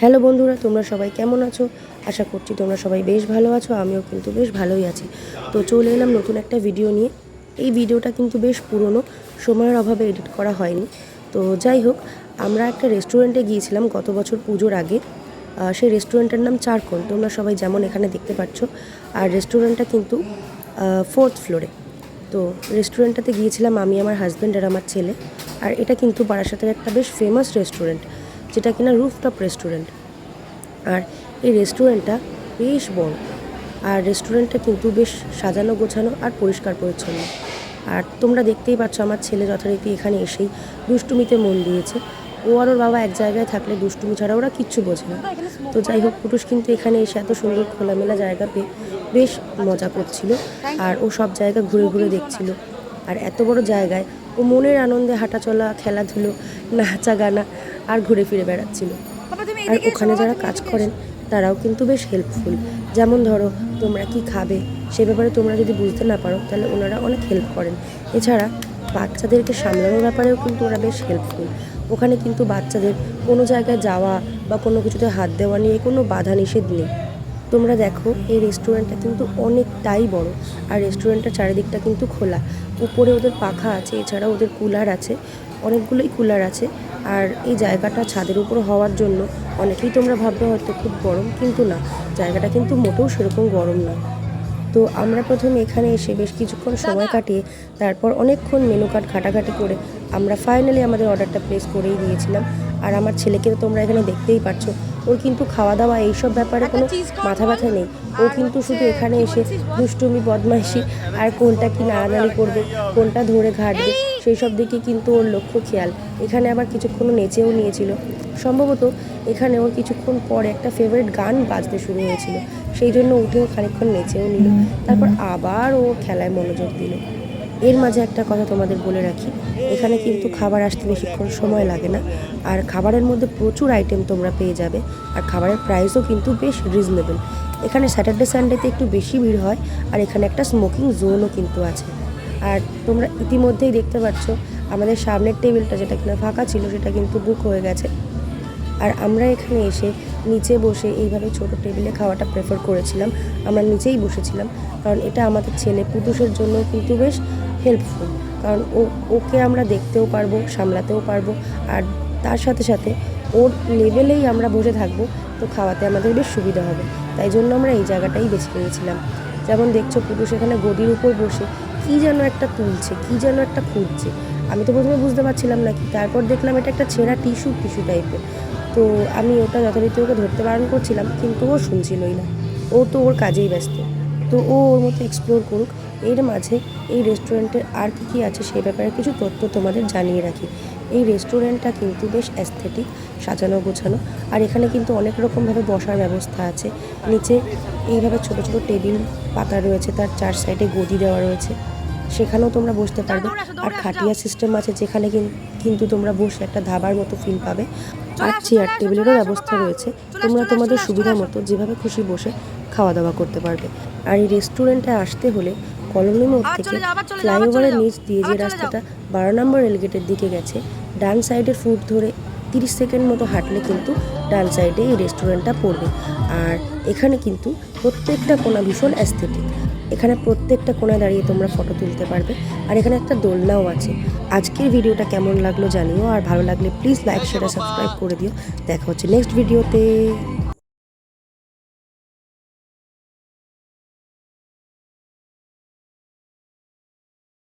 Hello বন্ধুরা, তোমরা সবাই কেমন আছো? আশা করছি তোমরা সবাই বেশ ভালো আছো, আমিও কিন্তু বেশ ভালোই আছি। তো চলে এলাম নতুন একটা ভিডিও নিয়ে। এই ভিডিওটা কিন্তু বেশ পুরনো, সময়ের অভাবে এডিট করা হয়নি। তো যাই হোক, আমরা একটা রেস্টুরেন্টে গিয়েছিলাম গত বছর পুজোর আগে। সেই রেস্টুরেন্টের নাম চারকোল। তোমরা সবাই যেমন এখানে দেখতে পাচ্ছ, আর রেস্টুরেন্টটা কিন্তু ফোর্থ ফ্লোরে তো রেস্টুরেন্টটাতে গিয়েছিলাম আমি, আমার হাজব্যান্ড আর আমার ছেলে। আর এটা কিন্তু বারাসাতের একটা বেশ ফেমাস রেস্টুরেন্ট যেটা কিনা রুফটপ রেস্টুরেন্ট আর এই রেস্টুরেন্টটা বেশ বড়, আর রেস্টুরেন্টটা কিন্তু বেশ সাজানো গোছানো আর পরিষ্কার পরিচ্ছন্ন। আর তোমরা দেখতেই পাচ্ছ আমার ছেলে যথারীতি এখানে এসেই দুষ্টুমিতে মন দিয়েছে। ও আর ওর বাবা এক জায়গায় থাকলে দুষ্টুমি ছাড়া ওরা কিচ্ছু বোঝে না। তো যাই হোক পুরুষ কিন্তু এখানে এসে এত সুন্দর খোলামেলা জায়গা পেয়ে বেশ মজা করছিল আর ও সব জায়গা ঘুরে ঘুরে দেখছিল। আর এত বড় জায়গায় ও মনের আনন্দে হাঁটাচলা খেলাধুলো নাচা গানা আর ঘুরে ফিরে বেড়াচ্ছিল। আর ওখানে যারা কাজ করেন তারাও কিন্তু বেশ হেল্পফুল যেমন ধরো তোমরা কি খাবে? সে ব্যাপারে তোমরা যদি বুঝতে না পারো তাহলে ওনারা অনেক হেল্প করেন। এছাড়া বাচ্চাদেরকে সামলানোর ব্যাপারেও কিন্তু ওরা বেশ হেল্পফুল ওখানে কিন্তু বাচ্চাদের কোনো জায়গায় যাওয়া বা কোনো কিছুতে হাত দেওয়া নিয়ে কোনো বাধা নিষেধ নেই। তোমরা দেখো, এই রেস্টুরেন্টটা কিন্তু অনেকটাই বড় আর রেস্টুরেন্টটা চারিদিকটা কিন্তু খোলা। উপরে ওদের পাখা আছে এছাড়া ওদের কুলার আছে, অনেকগুলোই কুলার আছে আর এই জায়গাটা ছাদের উপর হওয়ার জন্য অনেকেই তোমরা ভাববে হয়তো খুব গরম, কিন্তু না, জায়গাটা কিন্তু মোটেও সেরকম গরম নয় তো আমরা প্রথমে এখানে এসে বেশ কিছুক্ষণ সময় কাটিয়ে তারপর অনেকক্ষণ মেনু কার্ড ঘাটাঘাটি করে আমরা ফাইনালি আমাদের অর্ডারটা প্লেস করেই দিয়েছিলাম। আর আমার ছেলেকে তোমরা এখানে দেখতেই পাচ্ছ ওর কিন্তু খাওয়া দাওয়া এইসব ব্যাপারে কোনো মাথা ব্যথা নেই। ও কিন্তু শুধু এখানে এসে দুষ্টুমি বদমাইশি আর কোনটা কি নাড়ানাড়ি করবে কোনটা ধরে ঘাটবে সেই সব দিকে কিন্তু ওর লক্ষ্য খেয়াল। এখানে আবার কিছুক্ষণ নেচেও নিয়েছিল। সম্ভবত এখানে ওর কিছুক্ষণ পরে একটা ফেভারিট গান বাজতে শুরু হয়েছিল। সেই জন্য উঠেও খানিকক্ষণ নেচেও নিল। তারপর আবার ও খেলায় মনোযোগ দিল। এর মাঝে একটা কথা তোমাদের বলে রাখি এখানে কিন্তু খাবার আসতে বেশিক্ষণ সময় লাগে না। আর খাবারের মধ্যে প্রচুর আইটেম তোমরা পেয়ে যাবে। আর খাবারের প্রাইসও কিন্তু বেশ রিজনেবল এখানে স্যাটারডে সানডেতে একটু বেশি ভিড় হয়। আর এখানে একটা স্মোকিং জোনও কিন্তু আছে। আর তোমরা ইতিমধ্যেই দেখতে পাচ্ছ আমাদের সামনের টেবিলটা যেটা কিনা ফাঁকা ছিল সেটা কিন্তু বুক হয়ে গেছে। আর আমরা এখানে এসে নিচে বসে এইভাবে ছোট টেবিলে খাওয়াটা প্রেফার করেছিলাম। আমরা নিচেই বসেছিলাম, কারণ এটা আমাদের ছেলে পুরুষের জন্য কিন্তু বেশ হেল্পফুল কারণ ও, ওকে আমরা দেখতেও পারব, সামলাতেও পারব, আর তার সাথে সাথে ওর লেভেলেই আমরা বসে থাকব, তো খাওয়াতে আমাদের বেশ সুবিধা হবে। তাই জন্য আমরা এই জায়গাটাই বেছে নিয়েছিলাম। যেমন দেখছ পুরুষ এখানে গদির উপর বসে কী যেন একটা তুলছে, কী যেন একটা খুঁজছে। আমি তো প্রথমে বুঝতে পারছিলাম না কি, তারপর দেখলাম এটা একটা ছেঁড়া টিস্যু টিস্যু টাইপের তো আমি ওটা যথারীতি ওকে ধরতে বারণ করছিলাম কিন্তু ও শুনছিলই না। ও তো ওর কাজেই ব্যস্ত। তো ও ওর মতো এক্সপ্লোর করুক এর মাঝে এই রেস্টুরেন্টের আর কী কী আছে সেই ব্যাপারে কিছু তথ্য তোমাদের জানিয়ে রাখি। এই রেস্টুরেন্টটা কিন্তু বেশ অ্যাস্থেটিক সাজানো গোছানো আর এখানে কিন্তু অনেক রকমভাবে বসার ব্যবস্থা আছে। নিচে এইভাবে ছোট ছোট টেবিল পাতা রয়েছে তার চার সাইডে গদি দেওয়া রয়েছে। সেখানেও তোমরা বসতে পারবে। আর খাটিয়া সিস্টেম আছে যেখানে কিন্তু তোমরা বসে একটা ধাবার মতো ফিল পাবে। আর চেয়ার টেবিলেরও ব্যবস্থা রয়েছে। তোমরা তোমাদের সুবিধা মতো যেভাবে খুশি বসে খাওয়া দাওয়া করতে পারবে। আর এই রেস্টুরেন্টে আসতে হলে কলোনি মোড় থেকে ফ্লাইওভারের নিচ দিয়ে যে রাস্তাটা বারো নম্বর রেলগেটের দিকে গেছে ডান সাইডের ফুট ধরে তিরিশ সেকেন্ড মতো হাঁটলে কিন্তু ডান সাইডে এই রেস্টুরেন্টটা পড়বে। আর এখানে কিন্তু প্রত্যেকটা কোনা ভীষণ অ্যাস্থেটিক এখানে প্রত্যেকটা কোণায় দাঁড়িয়ে তোমরা ফটো তুলতে পারবে। আর এখানে একটা দোলনাও আছে। আজকের ভিডিওটা কেমন লাগল জানিও, আর ভালো লাগলে প্লিজ লাইক শেয়ার সাবস্ক্রাইব করে দিও। দেখা হচ্ছে নেক্সট ভিডিওতে